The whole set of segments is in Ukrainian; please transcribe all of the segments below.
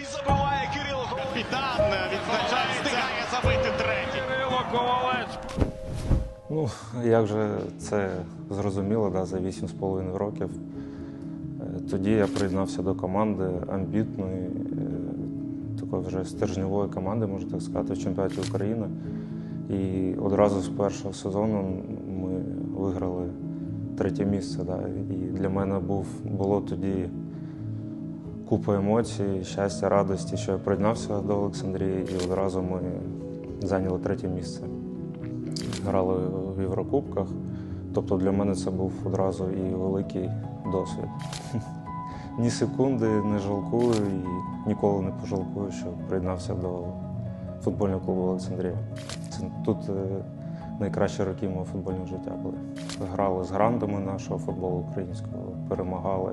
І забиває Кирило. Капітан відзначає, встигає забити третій. Кирило Ковалець. Ну, як же це зрозуміло, да, за 8,5 років. Е, Тоді я приєднався до команди амбітної, е, такої вже стержньової команди, можна так сказати, в чемпіонаті України. І одразу з першого сезону ми виграли третє місце. Да. І для мене був, було тоді купа емоцій, щастя, радості, що я приєднався до Олександрії, і одразу ми зайняли третє місце грали в Єврокубках. Тобто для мене це був одразу і великий досвід. Ні секунди не жалкую і ніколи не пожалкую, що приєднався до футбольного клубу Олександрія. Це тут е, найкращі роки мого футбольного життя були. Грали з грандами нашого футболу українського, перемагали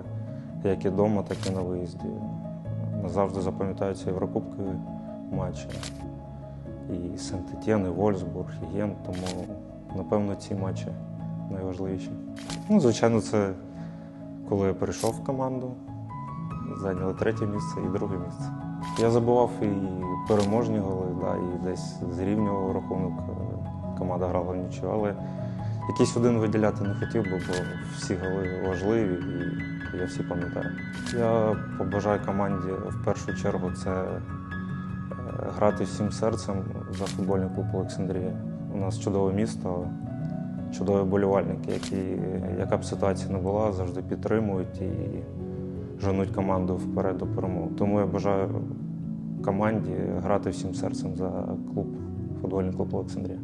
як і вдома, так і на виїзді. Назавжди запам'ятаються Єврокубкові матчі і Сент-Етєн, і Вольсбург, і Ген. Тому, напевно, ці матчі найважливіші. Ну, звичайно, це коли я перейшов в команду, зайняли третє місце і друге місце. Я забував і переможні голи, да, і десь зрівнював рахунок. е, Команда грала нічого, але якийсь один виділяти не хотів, би, бо всі голи важливі і я всі пам'ятаю. Я побажаю команді в першу чергу це е, грати всім серцем за футбольний клуб Олександрія. У нас чудове місто, чудові болівальники, які, яка б ситуація не була, завжди підтримують і женуть команду вперед до перемоги. Тому я бажаю команді грати всім серцем за клуб, футбольний клуб Олександрія.